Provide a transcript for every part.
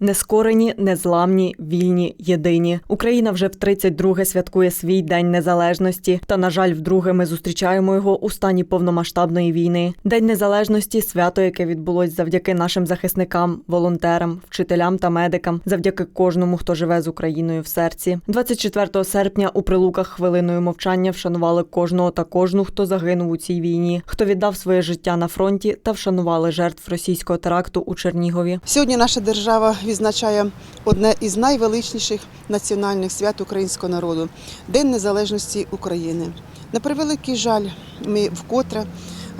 Нескорені, незламні, вільні, єдині. Україна вже в 32-ге святкує свій день незалежності. Та на жаль, вдруге ми зустрічаємо його у стані повномасштабної війни. День незалежності свято, яке відбулось завдяки нашим захисникам, волонтерам, вчителям та медикам, завдяки кожному, хто живе з Україною в серці. 24 серпня у прилуках хвилиною мовчання вшанували кожного та кожну, хто загинув у цій війні, хто віддав своє життя на фронті та вшанували жертв російського теракту у Чернігові. Сьогодні наша держава відзначає одне із найвеличніших національних свят українського народу День Незалежності України. На превеликий жаль, ми вкотре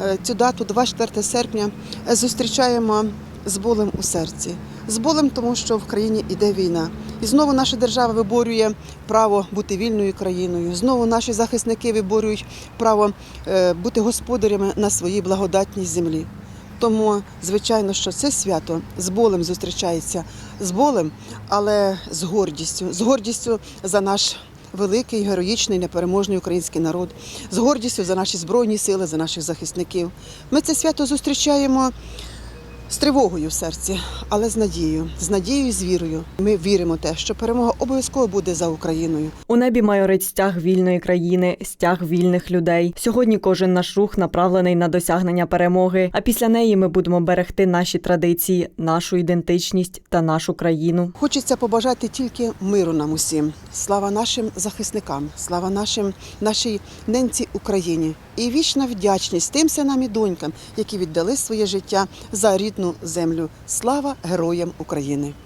е, цю дату, 24 серпня, зустрічаємо з болем у серці. З болем, тому що в країні йде війна. І знову наша держава виборює право бути вільною країною. Знову наші захисники виборюють право е, бути господарями на своїй благодатній землі. Тому, звичайно, що це свято з болем зустрічається з болем, але з гордістю, з гордістю за наш великий, героїчний, непереможний український народ, з гордістю за наші збройні сили, за наших захисників. Ми це свято зустрічаємо з тривогою в серці, але з надією, з надією і з вірою. Ми віримо те, що перемога обов'язково буде за Україною. У небі майорить стяг вільної країни, стяг вільних людей. Сьогодні кожен наш рух направлений на досягнення перемоги. А після неї ми будемо берегти наші традиції, нашу ідентичність та нашу країну. Хочеться побажати тільки миру нам усім. Слава нашим захисникам, слава нашим нашій ненці Україні. І вічна вдячність тим синам і донькам, які віддали своє життя за рідну землю. Слава героям України!